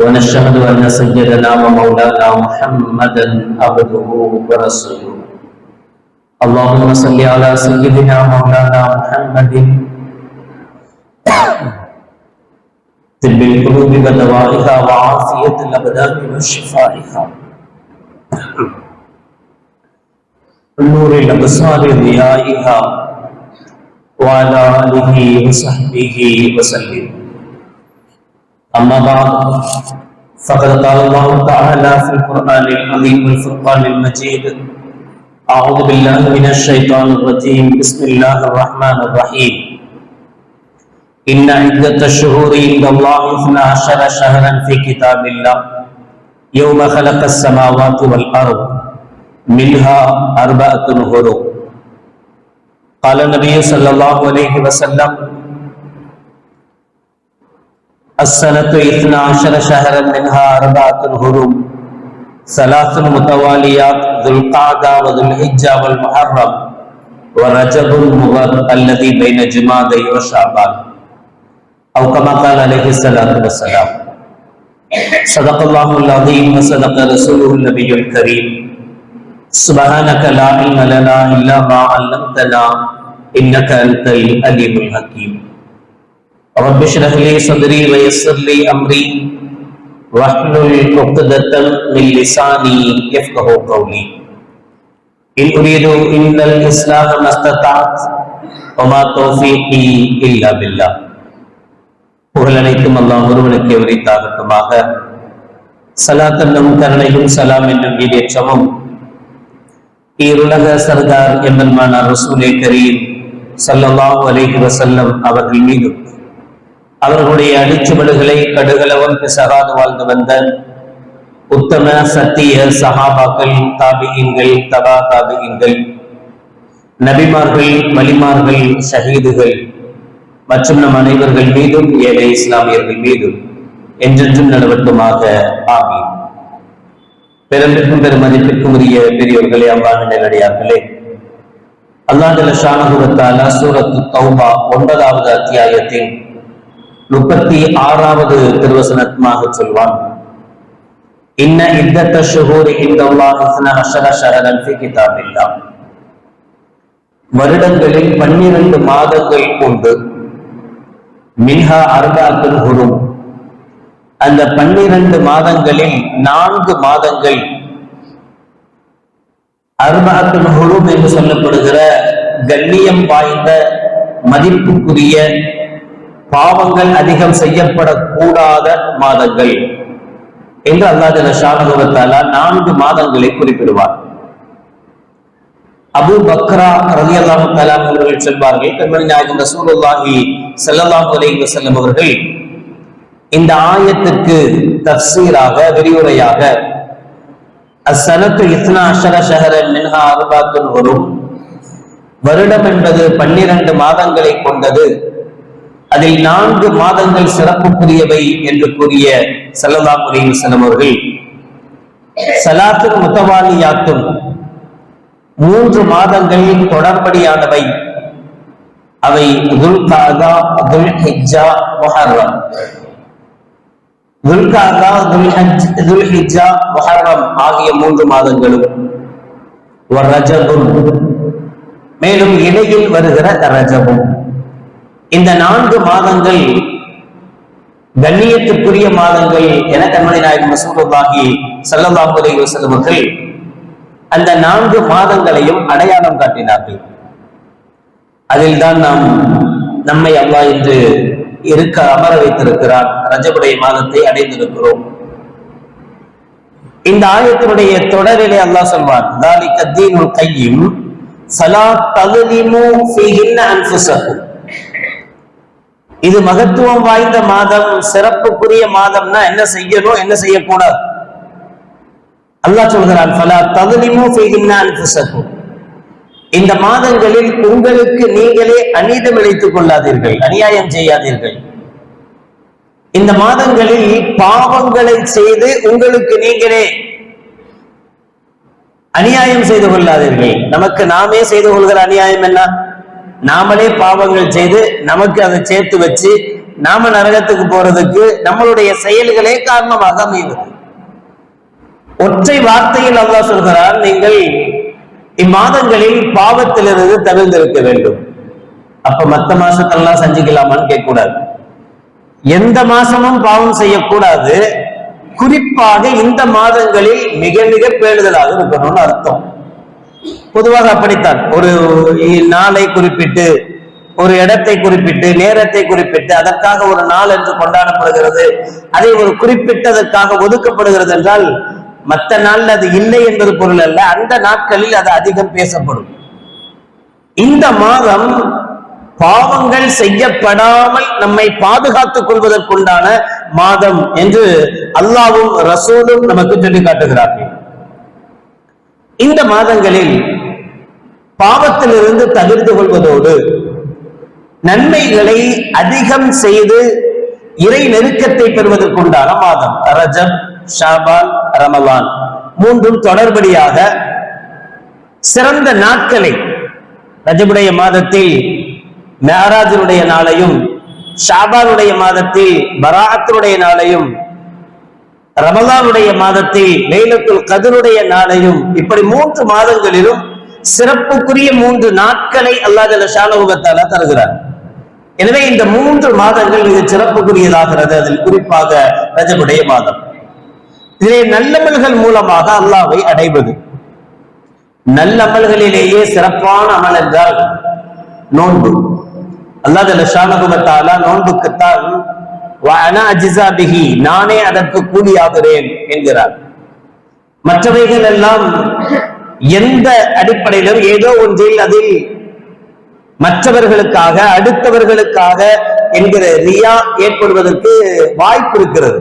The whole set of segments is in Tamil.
ونشهد أن سيدنا ومولانا محمدا عبده ورسوله. اللهم صل على سيدنا مولانا محمد. طب القلوب ودوائها وعافية الأبدان وشفائها نور الأبصار ضيائها وعلى آله وصحبه وسلم. أما بعد فقد قال الله تعالى في القرآن العظيم والفرقان المجيد أعوذ بالله من الشيطان الرجيم بسم الله الرحمن الرحيم. إن عدة الشهور عند الله اثنا عشر شهرا في كتاب الله. يوم خلق السماوات والأرض منها أربعة هروب قال النبي صلى الله عليه وسلم السنة اثنا عشر شهرا منها أربعة هروب ثلاث متواليات ذو القعدة وذو الحجة والمحرم ورجب المغر الذي بين جمادي وشعبان. أو كما قال عليه الصلاة والسلام صدق الله العظيم وصدق رسوله النبي الكريم. سبحانك لا علم لنا إلا ما علمتنا إنك أنت العليم الحكيم. رب اشرح لي صدري ويسر لي أمري واحلل عقدة من لساني يفقه قولي إن أريد إلا الإصلاح ما استطعت وما توفيقي إلا بالله புகழ் அனைத்தும் அல்லாஹ் ஒருவனுக்கு உரித்தாகட்டுமாக சலாத் என்னும் கருணையும் சலாம் என்னும் ஈடேற்றமும் ஈருலக சர்தார் எம்பெருமானார் ரசூலே கரீம் ஸல்லல்லாஹு அலைஹி வஸல்லம் அவர்கள் மீதும் அவர்களுடைய அடிச்சுவடுகளை கடுகளவும் பிசகாது வாழ்ந்து வந்த உத்தம சத்திய சஹாபாக்கள் தாபிகின்கள் தபா தாபிகின்கள் நபிமார்கள் வலிமார்கள் ஷஹீதுகள் மற்றும் நம் அனைவர்கள் மீதும் ஏழை இஸ்லாமியர்கள் மீதும் என்றென்றும் நடவட்டுமாக ஆகி பெரும்பிற்கும் பெருமதிப்பிற்கும் உரிய பெரியோர்களே அவ்வாறு நேரடியார்களே அல்லாஹ் ஷானகுவத்தாலா சூரத்து தௌபா ஒன்பதாவது அத்தியாயத்தின் முப்பத்தி ஆறாவது திருவசனமாக சொல்வான். இன்ன இத்தத்த ஷுஹூரி இந்தல்லாஹ் இஸ்னா அஷர ஃபி வருடங்களில் பன்னிரண்டு மாதங்கள் உண்டு. மின்ஹா அர்பாத்துல் ஹுரும். அந்த பன்னிரண்டு மாதங்களில் நான்கு மாதங்கள் அர்பாத்துல் ஹுரும் என்று சொல்லப்படுகிற கண்ணியம் வாய்ந்த மதிப்புக்குரிய பாவங்கள் அதிகம் செய்யப்படக்கூடாத மாதங்கள் என்று அல்லாஹ் ஷானுபவத்தாலா நான்கு மாதங்களை குறிப்பிடுவார். அபு பக்ரா ரவி அல்லாஹு தலாம் அவர்கள் சொல்வார்கள் கண்மணி நாயகம் ரசூலுல்லாஹி ஸல்லல்லாஹு அலைஹி வஸல்லம் அவர்கள் இந்த ஆயத்துக்கு தஃசீராக விரிவுரையாக அசனத்து இத்னா அஷர ஷஹரன் மின்ஹா அருபாத்துன் வரும். வருடம் என்பது பன்னிரண்டு மாதங்களை கொண்டது. அதில் நான்கு மாதங்கள் சிறப்புக்குரியவை என்று கூறிய சல்லதா அலைஹி வஸல்லம் அவர்கள் சலாத்துல் முத்தவாலியாத்தும் மூன்று மாதங்கள் தொடர்படியானவை. அவை துல்காதா துல்ஹிஜ்ஜா முஹர்ரம். துல்காதா துல்ஹஜ் துல்ஹிஜா முஹர்ரம் ஆகிய மூன்று மாதங்களும். ரஜபும். மேலும் இடையில் வருகிற ரஜபும். இந்த நான்கு மாதங்கள் கண்ணியத்துக்குரிய மாதங்கள் என கண்மணி நாயகம் மசூலுல்லாஹி ஸல்லல்லாஹு அலைஹி வஸல்லம் அவர்கள் அந்த நான்கு மாதங்களையும் அடையாளம் காட்டினார்கள். அதில் தான் நாம் நம்மை அல்லாஹ் என்று இருக்க அமர வைத்திருக்கிறார் ரஜபுடைய மாதத்தை அடைந்திருக்கிறோம். இந்த ஆயத்தினுடைய தொடரிலே அல்லாஹ் சொல்வார் தாலிக தீனுல் கையும் சலா தகுலிமு ஃபீஹின்ன அன்ஃபுசக்கும் இது மகத்துவம் வாய்ந்த மாதம் சிறப்புக்குரிய மாதம்னா என்ன செய்யணும் என்ன செய்யக்கூடாது? அல்லாஹ் சொல்கிறான் ஃபலா தகுதிமோ ஃபீஹின்னா இந்த மாதங்களில் உங்களுக்கு நீங்களே அநீதம் இழைத்துக் கொள்ளாதீர்கள் அநியாயம் செய்யாதீர்கள். இந்த மாதங்களில் பாவங்களை செய்து உங்களுக்கு நீங்களே அநியாயம் செய்து கொள்ளாதீர்கள். நமக்கு நாமே செய்து கொள்கிற அநியாயம் என்ன? நாமளே பாவங்கள் செய்து நமக்கு அதை சேர்த்து வச்சு நாம நரகத்துக்கு போறதுக்கு நம்மளுடைய செயல்களே காரணமாக அமைவது. ஒற்றை வார்த்தையில் அல்லா சொல்கிறார் நீங்கள் இம்மாதங்களில் பாவத்திலிருந்து தவிர்ந்திருக்க வேண்டும். அப்ப மத்த மாசத்தெல்லாம் செஞ்சுக்கலாமான்னு கேட்கக்கூடாது. எந்த மாசமும் பாவம் செய்யக்கூடாது. குறிப்பாக இந்த மாதங்களில் மிக மிக பேணுதலாக இருக்கணும்னு அர்த்தம். பொதுவாக அப்படித்தான். ஒரு நாளை குறிப்பிட்டு ஒரு இடத்தை குறிப்பிட்டு நேரத்தை குறிப்பிட்டு அதற்காக ஒரு நாள் என்று கொண்டாடப்படுகிறது. அதை ஒரு குறிப்பிட்டதற்காக ஒதுக்கப்படுகிறது என்றால் மற்ற நாள்ல அது இல்லை என்பது பொருள் அல்ல. அந்த நாட்களில் அது அதிகம் பேசப்படும். இந்த மாதம் பாவங்கள் செய்யப்படாமல் நம்மை பாதுகாத்துக் கொள்வதற்குண்டான மாதம் என்று அல்லாவும் ரசூலும் நமக்கு சொல்லி காட்டுகிறார்கள். இந்த மாதங்களில் பாவத்திலிருந்து தவிர்த்து கொள்வதோடு நன்மைகளை அதிகம் செய்து இறை நெருக்கத்தை பெறுவதற்குண்டான மாதம் ரஜப் ஷாபான் ரமலான். மூன்றும் தொடர்படியாக சிறந்த நாட்களை ரஜபுடைய மாதத்தில் மேராஜனுடைய நாளையும் ஷாபானுடைய மாதத்தில் பராத்தினுடைய நாளையும் ரமலானுடைய மாதத்தில் லைலத்துல் கதருடைய நாளையும் இப்படி மூன்று மாதங்களிலும் சிறப்புக்குரிய மூன்று நாட்களை அல்லாஹ் ஷானகுபத்தால தருகிறார். எனவே இந்த மூன்று மாதங்கள் மிக சிறப்புக்குரியதாகிறது. அதில் குறிப்பாக ரஜபுடைய மாதம். இதிலே நல்லமல்கள் மூலமாக அல்லாவை அடைவது. நல்லமல்களிலேயே சிறப்பான அமல் என்றால் நோன்பு. அல்லாஹ் ஷானகுபத்தாலா நோன்புக்குத்தான் நானே அதற்கு கூலியாகிறேன் என்கிறார். மற்றவைகள் எல்லாம் எந்த அடிப்படையிலும் ஏதோ ஒன்றில் அதில் மற்றவர்களுக்காக அடுத்தவர்களுக்காக என்கிற ரியா ஏற்படுவதற்கு வாய்ப்பு இருக்கிறது.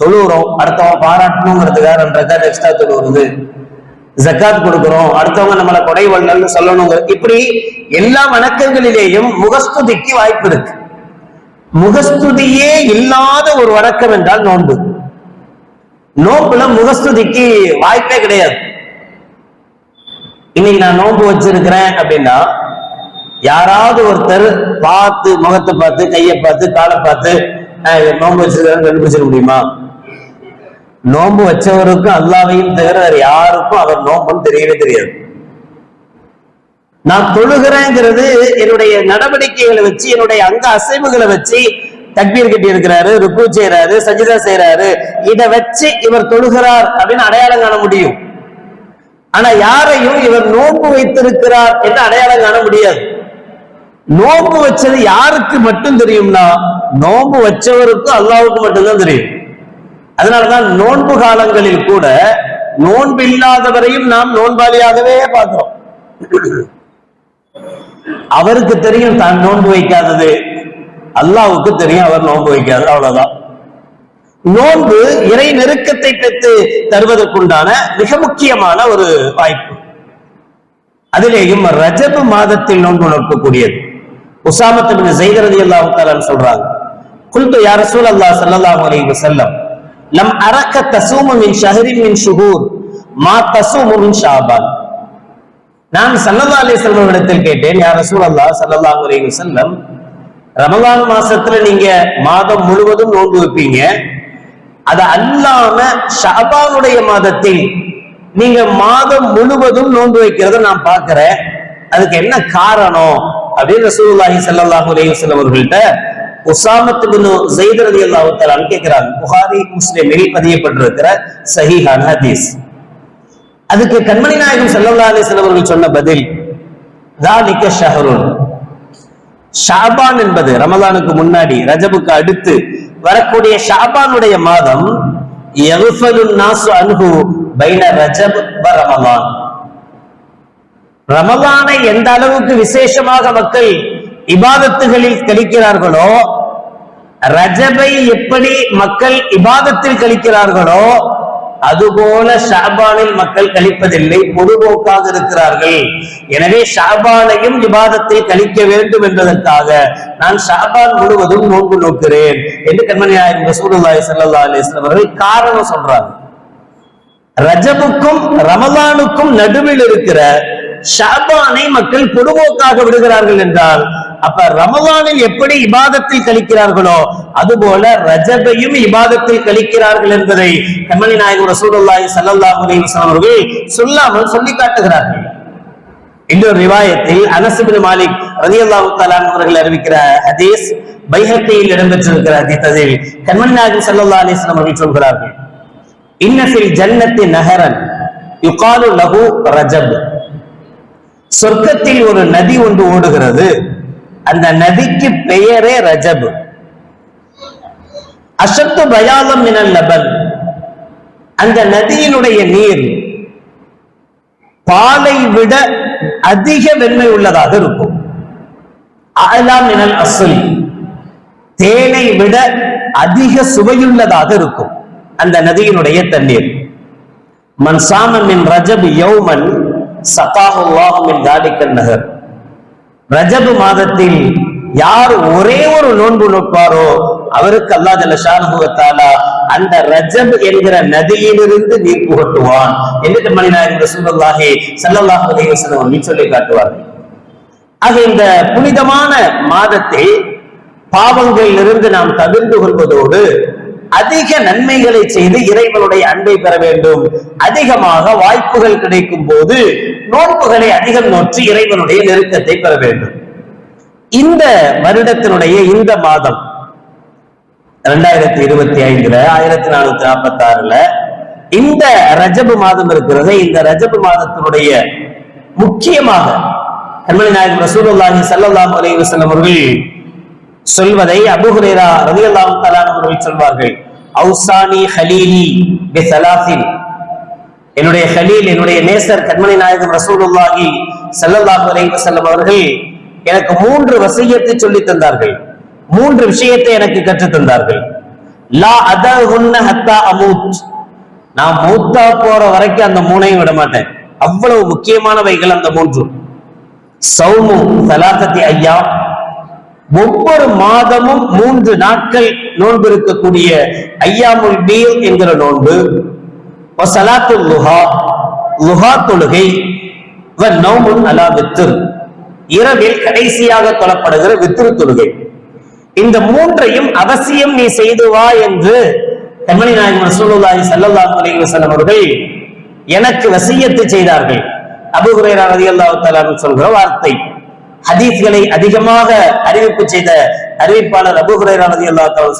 தொழுகிறோம் அடுத்தவங்க பாராட்டணுங்கிறதுக்காக ரெண்டு ரெக்கார்ட் எக்ஸ்ட்ரா தொழுகிறது. ஜக்காத் கொடுக்கிறோம் அடுத்தவங்க நம்மளை கொடை வள்ளல்னு சொல்லணுங்கிற இப்படி எல்லா வணக்கங்களிலேயும் முகஸ்துதிக்கு வாய்ப்பு இருக்கு. முகஸ்துதியே இல்லாத ஒரு வணக்கம் என்றால் நோன்பு. நோன்புல முகஸ்துதிக்கு வாய்ப்பே கிடையாது. இன்னைக்கு நான் நோன்பு வச்சிருக்கிறேன் அப்படின்னா யாராவது ஒருத்தர் பார்த்து முகத்தை பார்த்து கையை பார்த்து காலை பார்த்து நோன்பு வச்சிருக்கிறேன்னு கண்டுபிடிச்சிட முடியுமா? நோன்பு வச்சவருக்கும் அல்லாவையும் தவிர வேற யாருக்கும் அவர் நோம்புன்னு தெரியவே தெரியாது. நான் தொழுகிறேங்கிறது என்னுடைய நடவடிக்கைகளை வச்சு என்னுடைய அங்க அசைவுகளை வச்சு தக்பீர் கட்டி இருக்கிறாரு ருக்கு செய்யறாரு சஜிதா செய்யறாரு இதை வச்சு இவர் தொழுகிறார் அப்படின்னு அடையாளம் காண முடியும். ஆனா யாரையும் இவர் நோன்பு வைத்திருக்கிறார் என்று அடையாளம் காண முடியாது. நோன்பு வச்சது யாருக்கு மட்டும் தெரியும்னா நோன்பு வச்சவருக்கும் அல்லாவுக்கு மட்டும்தான் தெரியும். அதனாலதான் நோன்பு காலங்களில் கூட நோன்பு இல்லாதவரையும் நாம் நோன்பாளியாகவே பார்க்கிறோம். அவருக்கு தெரியும் தான் நோன்பு வைக்காதது. அல்லாவுக்கு தெரியும் அவர் நோன்பு வைக்காதது அவ்வளவுதான். நோன்பு இறை நெருக்கத்தை பெற்று தருவதற்குண்டான மிக முக்கியமான ஒரு வாய்ப்பு. அதிலேயும் ரஜபு மாதத்தில் நோன்பு நோக்கக்கூடியது. உசாமத்தின் செய்கிறது அல்லாஹு சொல்றாங்க குல்து யார் சூழ் அல்லா ஸல்லல்லாஹு அலைஹி வஸல்லம் நம் அரக்க தசூமு மின் ஷஹரின் மின் ஷுகூர் மா தசூமு மின் ஷாபான். நான் சல்லல்லா அலி வஸல்லம் இடத்தில் கேட்டேன் யார் சூழ் அல்லா ஸல்லல்லாஹு அலைஹி வஸல்லம் ரமலான் மாசத்துல நீங்க மாதம் முழுவதும் நோன்பு வைப்பீங்க அது அல்லாம ஷபானுடைய மாதத்தில் நீங்க மாதம் முழுவதும் நோன்பு வைக்கிறத நான் பாக்குறேன் அதுக்கு என்ன காரணம்? அப்படின்னு ரசூலுல்லாஹி சல்லாஹூ அலைஹி வஸல்லம் அவர்கள்ட்ட உசாமத்து பின் ஜெயித் ரலியல்லாஹு தஆலா கேக்குறாங்க புகாரி முஸ்லிமில் பதியப்பட்டிருக்கிற சஹீஹான ஹதீஸ். அதுக்கு கண்மணி நாயகம் சல்லல்லாஹு அலைஹி அவர்கள் சொன்ன பதில் தாலிக ஷஹருன். ஷாபான் என்பது ரமதானுக்கு முன்னாடி ரஜபுக்கு அடுத்து வரக்கூடிய ஷாபானுடைய மாதம் யகுஃபலுன் பைன ரமலான். ரமலானை எந்த அளவுக்கு விசேஷமாக மக்கள் இபாதத்துகளில் கழிக்கிறார்களோ ரஜபை எப்படி மக்கள் இபாதத்தில் கழிக்கிறார்களோ அதுபோல ஷாபானில் மக்கள் கழிப்பதில்லை பொதுபோக்காக இருக்கிறார்கள். எனவே ஷாபானையும் விவாதத்தில் கழிக்க வேண்டும் என்பதற்காக நான் ஷாபான் முழுவதும் நோன்பு நோக்கிறேன் என்று கண்மணியாயிரம் ரசூலுல்லாஹி ஸல்லல்லாஹு அலைஹி வஸல்லம் அவர்கள் காரணம் சொல்றாங்க. ரஜபுக்கும் ரமலானுக்கும் நடுவில் இருக்கிற ஷாபானை மக்கள் பொதுபோக்காக விடுகிறார்கள் என்றால் அப்ப ரமலானில் எப்படி இபாதத்தில் கழிக்கிறார்களோ அதுபோல ரஜபையும் இபாதத்தில் கழிக்கிறார்கள் என்பதை கண்மணி நாயகர் ரசூலுல்லாஹி ஸல்லல்லாஹு அலைஹி வஸல்லம் அவர்கள் சொல்லாமல் சொல்லி காட்டுகிறார்கள். இன்னொரு ரிவாயத்தில் அனஸ் பின் மாலிக் ரலியல்லாஹு தஆலா அவர்கள் அறிவிக்கிற ஹதீஸ் பைஹத்தியில் இடம்பெற்றிருக்கிற ஹதீஸில் கண்மணி நாயகர் ஸல்லல்லாஹு அலைஹி வஸல்லம் அவர்கள் சொல்கிறார்கள் இன்ன ஃபில் ஜன்னத்தி நஹரன் யுகாலு லஹு ரஜப். சொர்க்கத்தில் ஒரு நதி ஒன்று ஓடுகிறது. அந்த நதிக்கு பெயரே ரஜபு. அசத்து பயாலம் மினல் லபன் அந்த நதியினுடைய நீர் பாலை விட அதிக வெண்மை உள்ளதாக இருக்கும். அலாம் மினல் அசுல் தேனை விட அதிக சுவையுள்ளதாக இருக்கும். அந்த நதியினுடைய தண்ணீர். மன் சாம மின் ரஜப் யௌமன் சகாஹுல்லாஹ் மின் தாலிக்கன் நகர் ரஜபு மாதத்தில் யார் ஒரே ஒரு நோன்பு நோட்பாரோ அவருக்கு அல்லா ஜல்லஷானுபவத்தாலா அந்த ரஜப் என்கிற நதியிலிருந்து நீர் புகட்டுவான். என்று மணிநாயகம் ரசூலுல்லாஹி ஸல்லல்லாஹு அலைஹி வஸல்லம் அவர்கள் சொல்லி காட்டுவார்கள். ஆக இந்த புனிதமான மாதத்தில் பாவங்களிலிருந்து நாம் தவிர்த்து கொள்வதோடு அதிக நன்மைகளை செய்து இறைவனுடைய அன்பை பெற வேண்டும். அதிகமாக வாய்ப்புகள் கிடைக்கும் போது நோன்புகளை அதிகம் நோற்றி இறைவனுடைய நெருக்கத்தை பெற வேண்டும். இந்த வருடத்தினுடைய இந்த மாதம் இரண்டாயிரத்தி இருபத்தி ஐந்துல ஆயிரத்தி நானூத்தி நாற்பத்தி ஆறுல இந்த ரஜபு மாதம் இருக்கிறது. இந்த ரஜபு மாதத்தினுடைய முக்கியமாக கண்மணி நாயகம் ரசூலுல்லாஹி ஸல்லல்லாஹு அலைஹி அவர்கள் சொல்வதை அபுஹுரேரா ரதி அல்லாம் அவர்கள் சொல்வார்கள். அவுசானி ஹலீலி பி சலாசின் என்னுடைய ஹலீல் என்னுடைய நேசர் கண்மணி நாயகம் ரசூலுல்லாஹி சல்லல்லாஹு அலைஹி வஸல்லம் அவர்கள் எனக்கு மூன்று வசியத்தை சொல்லி தந்தார்கள். மூன்று விஷயத்தை எனக்கு கற்றுத் தந்தார்கள். லா அதஹுன்ன ஹத்தா அமூத். நான் மூத்தா போற வரைக்கும் அந்த மூணையும் விட மாட்டேன். அவ்வளவு முக்கியமானவைகள் அந்த மூன்று. சௌமு சலாசத்தி ஐயா. ஒவ்வொரு மாதமும் மூன்று நாட்கள் நோன்பு இருக்கக்கூடிய ஐயாமுல் பீல் என்கிற நோன்பு. சலாத்து லுஹா லுஹா தொழுகை வ நௌமுன் அலா வித்திர் இரவில் கடைசியாக தொழப்படுகிற வித்திரு தொழுகை. இந்த மூன்றையும் அவசியம் நீ செய்து வா என்று கண்மணி நாயகன் ரசூலுல்லாஹி ஸல்லல்லாஹு அலிவசன் அவர்கள் எனக்கு வசியத்து செய்தார்கள். அபூ ரதி அல்லாஹு சொல்கிற வார்த்தை. ஹதீஸ்களை அதிகமாக அறிவிப்பு செய்த அறிவிப்பாளர் அபூ ஹுரைரா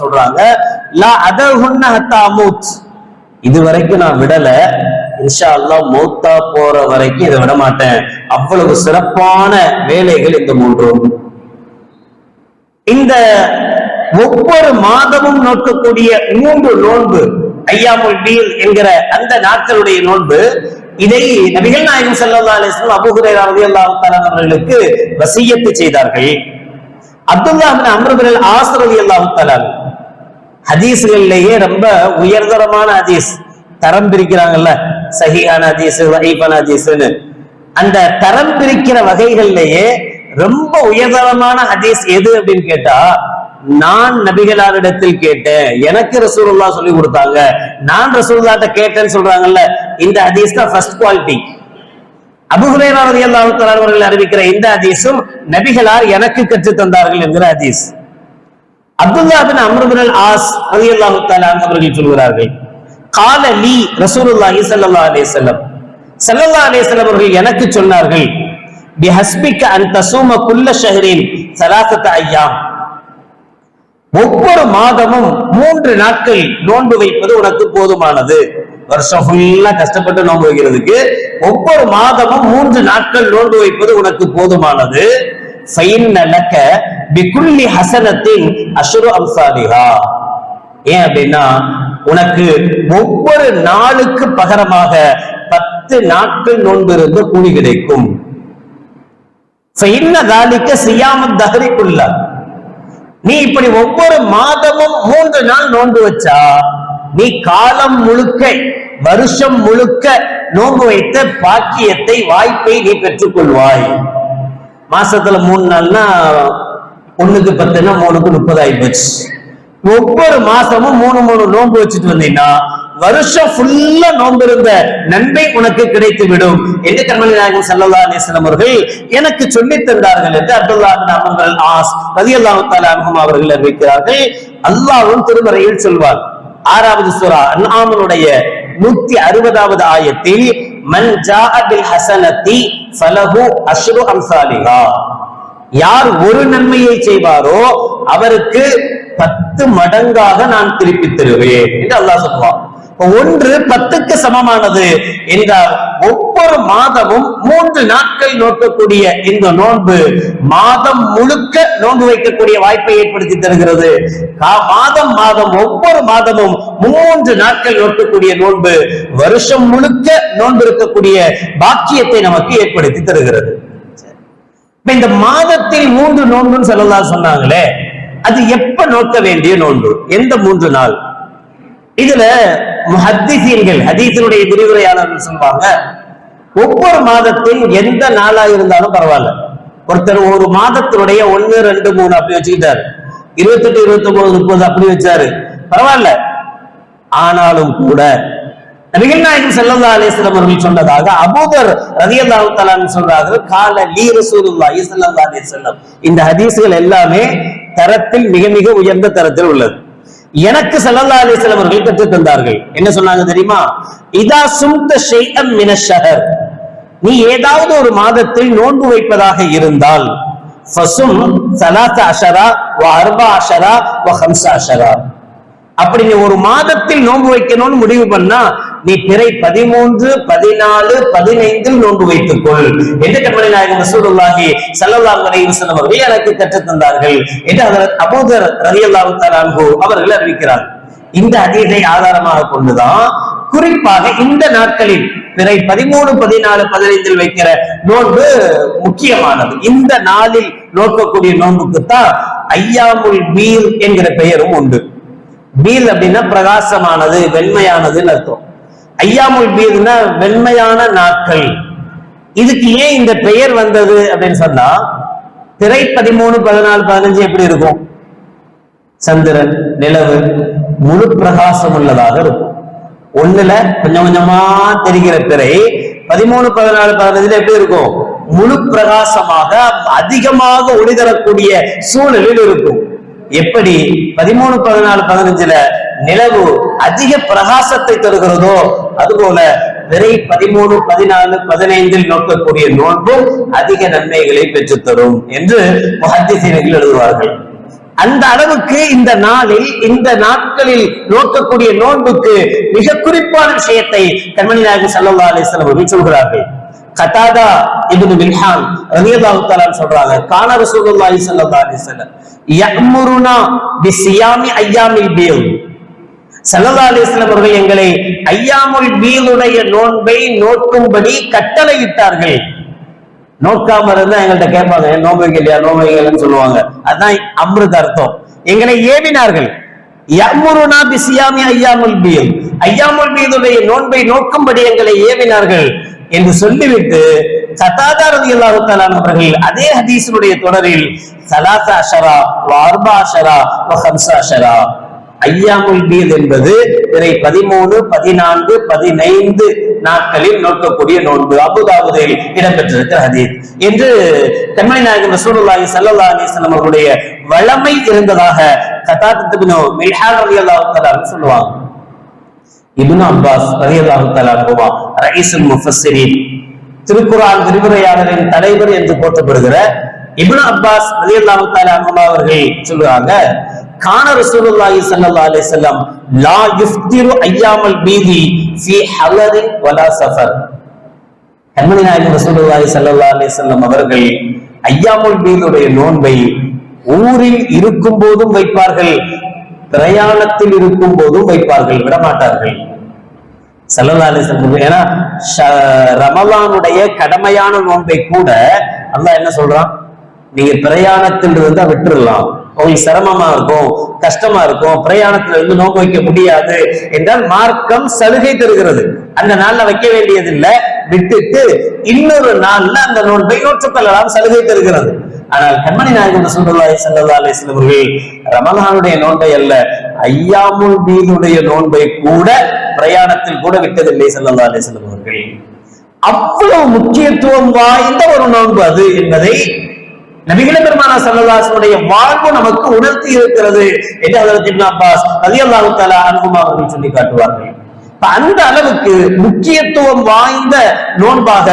சொல்றாங்க லா அதஹுன்ன ஹத்தா இது வரைக்கும் நான் விடல. இன்ஷா அல்லாஹ் மௌத்தா போற வரைக்கும் இதை விட மாட்டேன். அவ்வளவு சிறப்பான வேலைகள் இந்த மூன்றும். இந்த ஒவ்வொரு மாதமும் நோக்கக்கூடிய மூன்று நோன்பு ஐயாமுல் பீல் என்கிற அந்த நாட்களுடைய நோன்பு இதை நபிகள் நாயகம் செல்லா அலிஸ்லாம் வஸல்லம் அபூ ஹுரைரா ரலியல்லாஹு அவர்களுக்கு வசியத்து செய்தார்கள். அப்துல்லா பின் அம்ர் அல்லாஹு தலான் ஹதீஸ்களிலேயே ரொம்ப உயர்தரமான ஹதீஸ் தரம் பிரிக்கிறாங்கல்ல. சஹிஹான ஹதீஸ் வஹீஃபான ஹதீஸ்னு அந்த தரம் பிரிக்கிற வகைகள்லயே ரொம்ப உயர்தரமான ஹதீஸ் எது அப்படின்னு கேட்டா நான் நபிகளாரிடத்தில் கேட்டேன். எனக்கு ரசூல்லா சொல்லி கொடுத்தாங்க. நான் ரசூல்லாட்ட கேட்டேன்னு சொல்றாங்கல்ல. இந்த ஹதீஸ் தான் ஃபர்ஸ்ட் குவாலிட்டி அபுஹுரேரா ரலியல்லாஹு தஆலா அவர்கள் அறிவிக்கிற இந்த ஹதீஸும் நபிகளார் எனக்கு கற்று தந்தார்கள் என்கிற ஹதீஸ். Abdullah bin Amr bin al As ரலியல்லாஹு தஆலா அவர்கள் சொல்கிறார்கள் கால லி ரசூலுல்லாஹி ஸல்லல்லாஹு அலைஹி வஸல்லம். ஸல்லல்லாஹு அலைஹி வஸல்லம் அவர்கள் எனக்கு சொன்னார்கள் பிஹஸ்பிக அன் தசூம குல்ல ஷஹரின் ஸலாஸத ஐயாம். ஒவ்வொரு மாதமும் மூன்று நாட்கள் நோன்பு வைப்பது உனக்கு போதுமானது. வருஷம் ஃபுல்லா கஷ்டப்பட்டு நோன்பு வைக்கிறதுக்கு ஒவ்வொரு மாதமும் மூன்று நாட்கள் நோன்பு வைப்பது உனக்கு போதுமானது. ஃபைன்ன ஹசனத்தின் அசுரு அம்சாலிஹா. ஏன் அப்படின்னா உனக்கு ஒவ்வொரு நாளுக்கு பகரமாக பத்து நாட்கள் நோன்பு இருந்த கூலி கிடைக்கும். ஃபைன்ன தாலிக்க நீ இப்படி ஒவ்வொரு மாதமும் மூன்று நாள் நோன்பு வச்சா நீ காலம் முழுக்க வருஷம் முழுக்க நோன்பு வைத்த பாக்கியத்தை வாய்ப்பை நீ பெற்றுக்கொள்வாய் மாசத்துல மூணு நாள்னா ஒண்ணுக்கு பத்துனா மூணுக்கு முப்பது ஆகி போச்சு. ஒவ்வொரு மாசமும் மூணு மூணு நோன்பு வச்சுட்டு வந்தீங்கன்னா வருஷம் ஃபுல்லா நோன்பு இருந்த நன்மை உனக்கு கிடைத்து விடும் என்று கர்மணி நாயகன் சல்லல்லா அலிஸ்லாம் அவர்கள் எனக்கு சொல்லி தந்தார்கள் என்று அப்துல்லா பின் அமர்கள் ஆஸ் ரதி அல்லாஹு அவர்கள் அறிவிக்கிறார்கள். அல்லாவும் திருமறையில் சொல்வார். ஆறாவது சுரா அன்ஆமனுடைய நூத்தி அறுபதாவது ஆயத்தில் மன் ஜாஅ ஹசனத்தி ஃபலஹு அஷ்ரு அம்சாலிஹா. யார் ஒரு நன்மையை செய்வாரோ அவருக்கு பத்து மடங்காக நான் திருப்பி தருவேன் என்று அல்லாஹ் சொல்லுவான் ஒன்று பத்துக்கு சமமானது. என்றால் ஒவ்வொரு மாதமும் மூன்று நாட்கள் நோக்கக்கூடிய இந்த நோன்பு மாதம் முழுக்க நோன்பு வைக்கக்கூடிய வாய்ப்பை ஏற்படுத்தி தருகிறது. மாதம் மாதம் ஒவ்வொரு மாதமும் மூன்று நாட்கள் நோக்கக்கூடிய நோன்பு வருஷம் முழுக்க நோன்பு இருக்கக்கூடிய பாக்கியத்தை நமக்கு ஏற்படுத்தி தருகிறது. இந்த மாதத்தில் மூன்று நோன்புன்னு சொல்லலாம் சொன்னாங்களே அது எப்ப நோக்க வேண்டிய நோன்பு? எந்த மூன்று நாள்? இதுல முஹத்திசீன்கள் ஹதீசனுடைய விரிவுரையாளர்கள் சொல்லுவாங்க ஒவ்வொரு மாதத்தில் எந்த நாளா இருந்தாலும் பரவாயில்ல. ஒருத்தர் ஒரு மாதத்தினுடைய ஒன்னு ரெண்டு மூணு அப்படி வச்சுக்கிட்டாரு. இருபத்தெட்டு இருபத்தி ஒன்பது முப்பது அப்படி வச்சாரு. பரவாயில்ல. ஆனாலும் கூட நபிகள் நாயகம் ஸல்லல்லாஹு அலைஹி அவர்கள் சொன்னதாக அபூதர் ரலியல்லாஹு தலான் சொல்றார்கள் கால லீ ரசூலுல்லாஹி ஸல்லல்லாஹு அலைஹி இந்த ஹதீஸுகள் எல்லாமே தரத்தில் மிக மிக உயர்ந்த தரத்தில் உள்ளது. எனக்கு ஸல்லல்லாஹு அலைஹி வஸல்லம் அவர்கள் கற்றுத் தந்தார்கள். என்ன சொன்னாங்க தெரியுமா? இதா சும்த ஷைஅம் மின ஷஹர். நீ ஏதாவது ஒரு மாதத்தில் நோன்பு வைப்பதாக இருந்தால் ஃபசும் சலாத்த அஷரா வ அர்பா அஷரா வ அஷரா. அப்படி நீ ஒரு மாதத்தில் நோன்பு வைக்கணும்னு முடிவு பண்ணா நீ பிறை பதிமூன்று பதினாலு பதினைந்தில் நோன்பு வைத்துக்கொள். என்று கண்மணி நாயகம் ரசூலுல்லாஹி ஸல்லல்லாஹு அலைஹி வஸல்லம் அவர்கள்? எனக்கு கற்றுத் தந்தார்கள்? என்று ஹஜரத் அபூதர் ரலியல்லாஹு தஆலா அவர்கள் அறிவிக்கிறார். இந்த அதிகத்தை ஆதாரமாக கொண்டுதான் குறிப்பாக இந்த நாட்களில் பிறை பதிமூணு பதினாலு பதினைந்தில் வைக்கிற நோன்பு முக்கியமானது. இந்த நாளில் நோக்கக்கூடிய நோன்புக்குத்தான் ஐயாமுல் மீர் என்கிற பெயரும் உண்டு. பீல் அப்படின்னா பிரகாசமானது வெண்மையானதுன்னு அர்த்தம். ஐயாமுல் பீல்னா வெண்மையான நாட்கள். இதுக்கு ஏன் இந்த பெயர் வந்தது அப்படின்னு சொன்னா திரை பதிமூணு பதினாலு பதினஞ்சு எப்படி இருக்கும்? சந்திரன் நிலவு முழு பிரகாசம் உள்ளதாக இருக்கும். ஒண்ணுல கொஞ்சம் கொஞ்சமா தெரிகிற திரை பதிமூணு பதினாலு பதினஞ்சுல எப்படி இருக்கும்? முழு பிரகாசமாக அதிகமாக ஒளி தரக்கூடிய சூழலில் இருக்கும். எப்படி பதிமூணு பதினாலு பதினஞ்சுல நிலவு அதிக பிரகாசத்தை தருகிறதோ அதுபோல விரை பதிமூணு பதினாலு பதினைந்தில் நோக்கக்கூடிய நோன்பும் அதிக நன்மைகளை பெற்றுத்தரும் என்று முஹத்திசீனர்கள் எழுதுவார்கள். அந்த அளவுக்கு இந்த நாளில் இந்த நாட்களில் நோக்கக்கூடிய நோன்புக்கு மிக குறிப்பான விஷயத்தை கண்மணி நாயகர் ஸல்லல்லாஹு அலிஸ்லாம் சொல்கிறார்கள். கதாதா இப்னு மில்ஹான் ரலியல்லாஹு தஆலா சொல்றாங்க கான ரசூலுல்லாஹி ஸல்லல்லாஹு அலைஹி வஸல்லம் யஅமுருனா பிசியாமி ஐயாமில் பீல். ஸல்லல்லாஹு அலைஹி வஸல்லம் அவர்கள் எங்களை ஐயாமுல் பீலுடைய நோன்பை நோக்கும்படி கட்டளையிட்டார்கள். நோக்காம இருந்தா எங்கள்கிட்ட கேட்பாங்க நோம்பு நோன்பு வைக்கலையா? நோன்பு வைக்கலன்னு சொல்லுவாங்க. அதான் அமிர்த அர்த்தம். எங்களை ஏவினார்கள். யமுருனா பிசியாமி ஐயாமுல் பீல். ஐயாமுல் பீதுடைய நோன்பை நோக்கும்படி எங்களை ஏவினார்கள். என்று சொல்லிவிட்டு கதாதா ரலியல்லாஹு அவர்கள் அதே ஹதீஸினுடைய தொடரில் சலாச அஷரா வ அஷரா ஹம்சா அஷரா. ஐயாமுல் பீல் என்பது பிறை பதிமூணு பதினான்கு பதினைந்து நாட்களில் நோக்கக்கூடிய நோன்பு. அபுதாபுதில் இடம்பெற்றிருக்கிற ஹதீத். என்று கண்மணி நாயகம் ரசூலுல்லாஹி சல்லா அலிஸ்லாம் அவர்களுடைய வளமை இருந்ததாக கதாத் இப்னு மில்ஹான் ரலியல்லாஹு சொல்லுவாங்க. இபுன் அப்பாஸ் ரலியல்லாஹு தஆலா அன்ஹுமா ரயீசுல் முஃபஸ்ஸிரீன் திருக்குர்ஆன் விரிவுரையாளரின் தலைவர் என்று போற்றப்படுகிற இபுன் அப்பாஸ் ரலியல்லாஹு தஆலா அவர்கள் சொல்லுவாங்க கான ரசூலுல்லாஹி ஸல்லல்லாஹு அலைஹி வஸல்லம் லா யுஃப்திரு ஐயாமல் பீதி ஃபீ ஹலரின் வலா சஃபர். கண்மணி நாயகம் ரசூலுல்லாஹி ஸல்லல்லாஹு அலைஹி வஸல்லம் அவர்கள் ஐயாமுல் பீதுடைய நோன்பை ஊரில் இருக்கும் போதும் வைப்பார்கள். பிரயாணத்தில் இருக்கும் போதும் வைப்பார்கள் விடமாட்டார்கள். ஸல்லல்லாஹு அலைஹி ஏன்னா ஷ- ரமலானுடைய கடமையான நோன்பை கூட அல்லாஹ் என்ன சொல்றான்? நீங்க பிரயாணத்தில் இருந்தா விட்டுறலாம். உங்களுக்கு சிரமமா இருக்கும் கஷ்டமா இருக்கும் பிரயாணத்துல இருந்து நோக்க வைக்க முடியாது என்றால் மார்க்கம் சலுகை தருகிறது. அந்த நாள்ல வைக்க வேண்டியது இல்லை விட்டுட்டு இன்னொரு நாள்ல அந்த நோன்பை நோற்றுக்கொள்ளலாம் சலுகை தருகிறது. ஆனால் கண்மணி நாயகன் சுல்லல்லாஹி செல்லதா அலைஹி வஸல்லம் ரமலானுடைய நோன்பை அல்ல ஐயாமுல் மீதுடைய நோன்பை கூட பிரயாணத்தில் கூட விட்டதில்லை செல்லதா அலைஹி வஸல்லம் அவ்வளவு முக்கியத்துவம் வாய்ந்த ஒரு நோன்பு அது என்பதை நபிகள பெருமானா சல்லல்லாஹுடைய வாழ்வு நமக்கு உணர்த்தி இருக்கிறது என்று அதில் அப்பாஸ் அதி அல்லாஹு தாலா அனுபவமாக அவர்கள் சொல்லி காட்டுவார்கள். அந்த அளவுக்கு முக்கியத்துவம் வாய்ந்த நோன்பாக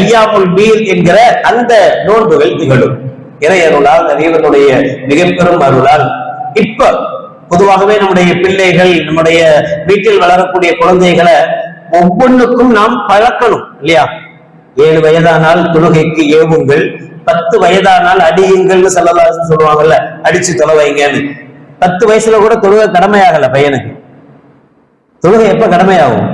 ஐயாமுல் மீர் என்கிற அந்த நோன்புகள் திகழும். இறையருளால் இறைவனுடைய மிக பெரும் அருளால். இப்ப பொதுவாகவே நம்முடைய பிள்ளைகள் நம்முடைய வீட்டில் வளரக்கூடிய குழந்தைகளை ஒவ்வொன்றுக்கும் நாம் பழக்கணும் இல்லையா? ஏழு வயதானால் தொழுகைக்கு ஏவுங்கள் பத்து வயதானால் அடியுங்கள்னு சொல்லலாம் சொல்லுவாங்கல்ல அடிச்சு தொலைவைங்கன்னு பத்து வயசுல கூட தொழுகை கடமையாகல பையனுக்கு. தொழுகை எப்ப கடமையாகும்?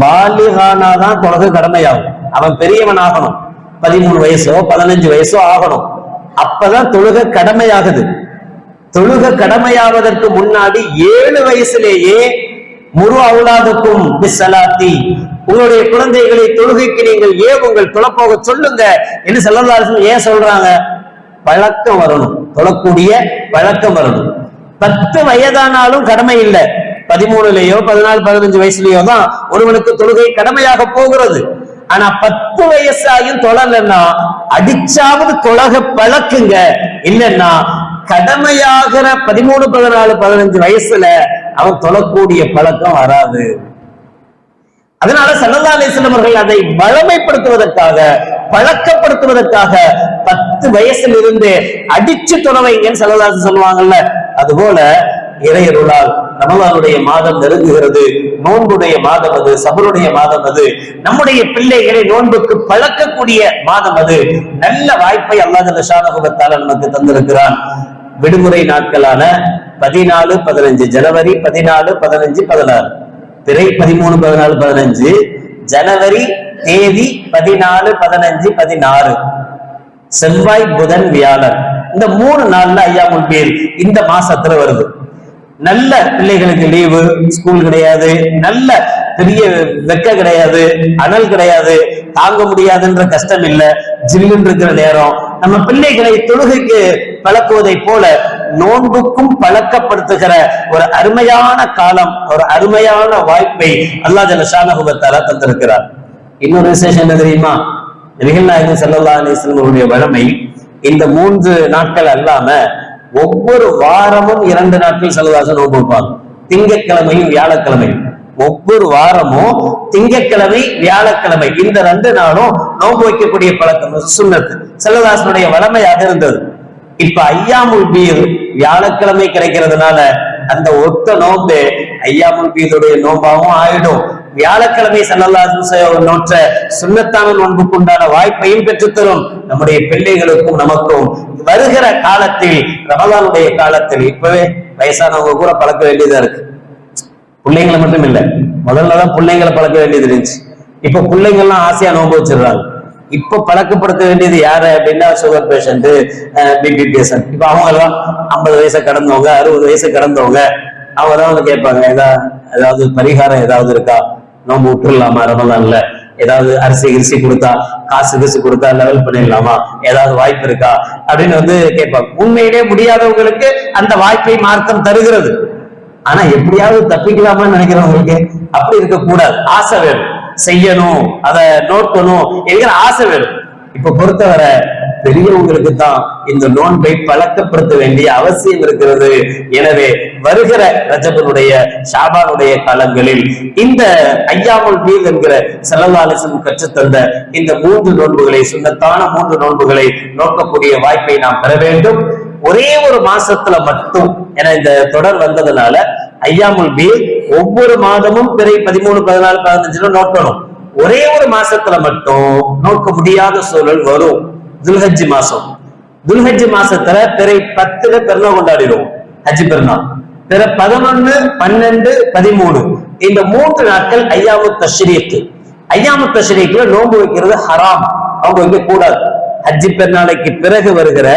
பாலிகானாதான் தொழுகை கடமையாகும். அவன் பெரியவன் ஆகணும். பதிமூணு வயசோ பதினஞ்சு வயசோ ஆகணும். அப்பதான் தொழுகை கடமையாகுது. தொழுக கடமையாவதற்கு முன்னாடி ஏழு வயசுலேயே முரு அவுலாதுக்கும் பிஸ்ஸலாத்தி. உங்களுடைய குழந்தைகளை தொழுகைக்கு நீங்கள் ஏவுங்கள் தொலைப்போக சொல்லுங்க? என்று செல்லதாரர்கள் ஏன் சொல்றாங்க? பழக்கம் வரணும். தொழக்கூடிய பழக்கம் வரணும். பத்து வயதானாலும் கடமை இல்லை. பதிமூணுலயோ பதினாலு பதினஞ்சு வயசுலயோ தான் ஒருவனுக்கு தொழுகை கடமையாக போகிறது. ஆனா பத்து வயசாயும் தொழலன்னா அடிச்சாவது கொலக பழக்குங்க. இல்லைன்னா கடமையாகிற பதிமூணு பதினாலு பதினஞ்சு வயசுல அவன் தொழக்கூடிய பழக்கம் வராது. அதனால சல்லல்லா அலிஸ்லம் அவர்கள் அதை வளமைப்படுத்துவதற்காக பழக்கப்படுத்துவதற்காக பத்து வயசுல இருந்து அடிச்சு துறவைங்கன்னு சல்லல்லாசு சொல்லுவாங்கல்ல அதுபோல இறையருளால் ரமலானுடைய மாதம் நெருங்குகிறது நோன்புடைய மாதம் அது சபருடைய மாதம் அது. நம்முடைய பிள்ளைகளை நோன்புக்கு பழக்கக்கூடிய மாதம் அது. நல்ல வாய்ப்பை அல்லாஹ் ஷானகுபத்தால நமக்கு தந்திருக்கிறான். விடுமுறை நாட்களான பதினாலு பதினஞ்சு. ஜனவரி பதினாலு பதினஞ்சு பதினாறு. பிறை பதிமூணு பதினாலு பதினஞ்சு. ஜனவரி தேதி பதினாலு பதினஞ்சு பதினாறு. செவ்வாய் புதன் வியாழன். இந்த மூணு நாள்ல ஐயா முன்பேர் இந்த மாசத்துல வருது. நல்ல பிள்ளைகளுக்கு லீவு ஸ்கூல் கிடையாது நல்ல பெரிய வெக்க கிடையாது அனல் கிடையாது தாங்க முடியாதுன்ற கஷ்டம் இல்ல ஜில்லுன்னு இருக்கிற நேரம். நம்ம பிள்ளைகளை தொழுகைக்கு பழக்குவதை போல நோன்புக்கும் பழக்கப்படுத்துகிற ஒரு அருமையான காலம் ஒரு அருமையான வாய்ப்பை அல்லா ஜல தந்திருக்கிறார். இன்னொரு விசேஷம் என்ன தெரியுமா? நிகழ்நாயகன் செல்லல்லா அலிஸ்லமுடைய வழமை இந்த மூன்று நாட்கள் அல்லாம ஒவ்வொரு வாரமும் இரண்டு நாட்கள் செலவாக நோன்பு வைப்பாங்க. திங்கட்கிழமையும் வியாழக்கிழமையும். ஒவ்வொரு வாரமும் திங்கட்கிழமை வியாழக்கிழமை இந்த ரெண்டு நாளும் நோன்பு வைக்கக்கூடிய பழக்கம் சுண்ணத்து. செல்லதாசனுடைய வளமையாக இருந்தது. இப்ப ஐயாமுல் பீர் வியாழக்கிழமை கிடைக்கிறதுனால அந்த ஒத்த நோன்பு ஐயாமுல் பீருடைய நோன்பாவும் ஆயிடும். வியாழக்கிழமை சல்லல்லாஹு நோற்ற சுண்ணத்தான நோன்புக்குண்டான வாய்ப்பையும் பெற்றுத்தரும். நம்முடைய பிள்ளைகளுக்கும் நமக்கும் வருகிற காலத்தில் ரமதானுடைய காலத்தில் இப்பவே வயசானவங்க கூட பழக்க வேண்டியதா இருக்கு. பிள்ளைங்களை மட்டும் இல்ல முதல்லதான் பிள்ளைங்களை பழக்க வேண்டியது இருந்துச்சு. இப்ப பிள்ளைங்கள்லாம் ஆசையா நோன்பு வச்சிடுறாங்க. இப்ப பழக்கப்படுத்த வேண்டியது யாரு அப்படின்னா சுகர் பேஷண்ட் பிபி பேஷண்ட் இப்ப அவங்க எல்லாம் ஐம்பது வயசை கடந்தவங்க அறுபது வயசு கடந்தவங்க அவங்க தான் வந்து கேட்பாங்க ஏதா ஏதாவது பரிகாரம் ஏதாவது இருக்கா? நோம்பு விட்டுடலாமா ரமதான்ல ஏதாவது அரிசி கிரிசி கொடுத்தா காசு கிசு கொடுத்தா லெவல் பண்ணிடலாமா? ஏதாவது வாய்ப்பு இருக்கா? அப்படின்னு வந்து கேட்பாங்க. உண்மையிலே முடியாதவங்களுக்கு அந்த வாய்ப்பை மார்க்கம் தருகிறது. ஆனா எப்படியாவது தப்பிக்கலாமான்னு நினைக்கிறவங்களுக்கு அப்படி இருக்க கூடாது ஆசை வேணும். செய்யணும். அதை நோக்கணும் என்கிற ஆசை வேணும். இப்ப பொறுத்தவரை பெரியவங்களுக்கு தான் இந்த நோன்பை பழக்கப்படுத்த வேண்டிய அவசியம் இருக்கிறது. எனவே வருகிற ரஜபனுடைய ஷாபானுடைய காலங்களில் இந்த ஐயாமுல் மீது என்கிற செலவாலிசம் கற்றுத்தந்த இந்த மூன்று நோன்புகளை சுண்ணத்தான மூன்று நோன்புகளை நோக்கக்கூடிய வாய்ப்பை நாம் பெற வேண்டும். ஒரே ஒரு மாசத்துல மட்டும் என இந்த தொடர் வந்ததுனால ஐயாமுல் பீ ஒவ்வொரு மாதமும் பிறை பதிமூணு பதினாலு பதினஞ்சுல நோக்கணும். ஒரே ஒரு மாசத்துல மட்டும் நோக்க முடியாத சூழல் வரும். துல்ஹஜ் மாசம். துல்ஹஜ் மாசத்துல பிறை பத்துல பெருநாள் கொண்டாடிடுவோம். ஹஜ் பெருநாள் பிற பதினொன்னு பன்னெண்டு பதிமூணு. இந்த மூன்று நாட்கள் ஐயாமு தஷ்ரீக்கு ஐயாமு தஷ்ரீக்குல நோன்பு வைக்கிறது ஹராம். அவங்க வைக்க கூடாது. ஹஜ்ஜி பெருநாளைக்கு பிறகு வருகிற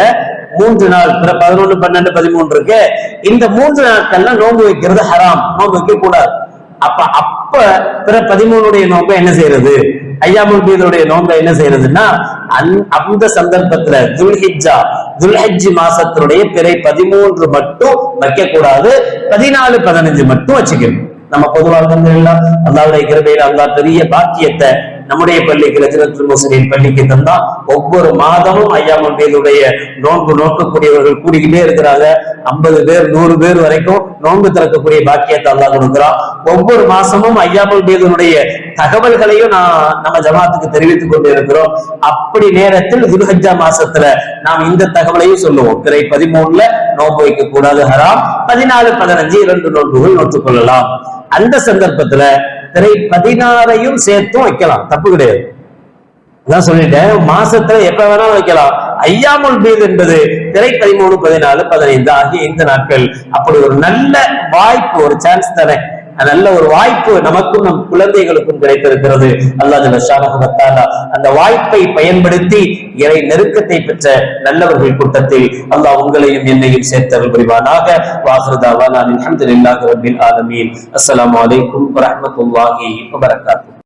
மூன்று நாள் பிற பதினொன்று பன்னெண்டு பதிமூன்று இருக்கு. இந்த மூன்று நாட்கள்ல நோன்பு வைக்கிறது ஹராம். நோன்பு வைக்க கூடாது. அப்ப அப்ப பிற பதிமூணுடைய நோன்பை என்ன செய்யறது? ஐயாமுல் பீதுடைய நோன்பை என்ன செய்யறதுன்னா அந்த- அந்த சந்தர்ப்பத்துல துல்ஹிஜா துல்ஹஜ் மாசத்தினுடைய பிறை பதிமூன்று மட்டும் வைக்க கூடாது பதினாலு பதினஞ்சு மட்டும் வச்சுக்கணும். நம்ம பொதுவாக எல்லாம் அல்லாவுடைய கிருபையில அல்லா பெரிய பாக்கியத்தை நம்முடைய பள்ளிக்கு லஜ்னத்துல் முஸ்லிம் பள்ளிக்கு தந்தா ஒவ்வொரு மாதமும் ஐயாமல் பேருடைய நோன்பு நோக்கக்கூடியவர்கள் கூடிக்கிட்டே இருக்கிறாங்க. ஐம்பது பேர் நூறு பேர் வரைக்கும் நோன்பு திறக்கக்கூடிய பாக்கியத்தை அல்லா கொடுக்குறான். ஒவ்வொரு மாசமும் ஐயாமல் பேதனுடைய தகவல்களையும் நான் நம்ம ஜமாத்துக்கு தெரிவித்துக் கொண்டு இருக்கிறோம் அப்படி நேரத்தில் குருஹஜா மாசத்துல நாம் இந்த தகவலையும் சொல்லுவோம். பிறை பதிமூணுல நோன்பு வைக்க கூடாது ஹராம். பதினாலு பதினஞ்சு இரண்டு நோன்புகள் நோத்துக் கொள்ளலாம். அந்த சந்தர்ப்பத்துல திரை பதினாறையும் சேர்த்தும் வைக்கலாம். தப்பு கிடையாது. அதான் சொல்லிட்டேன். மாசத்துல எப்ப வேணாலும் வைக்கலாம். ஐயாமுல் பீத் என்பது திரை பதிமூணு பதினாலு பதினைந்து ஆகிய இந்த நாட்கள். அப்படி ஒரு நல்ல வாய்ப்பு ஒரு சான்ஸ் தானே. நல்ல ஒரு வாய்ப்பு நமக்கும் நம் குழந்தைகளுக்கும் கிடைத்திருக்கிறது. அல்லாஹ் அந்த வாய்ப்பை பயன்படுத்தி இறை நெருக்கத்தை பெற்ற நல்லவர்கள் கூட்டத்தில் அல்லாஹ் உங்களையும் என்னையும் சேர்த்தல் புரிவானாக. வாஹ்ருதாவான அல்ஹம்துலில்லாஹி ரப்பில் ஆலமீன். அஸ்லாம் வலைக்கும் வரமத்துல்லாஹி வபரகாத்துஹு.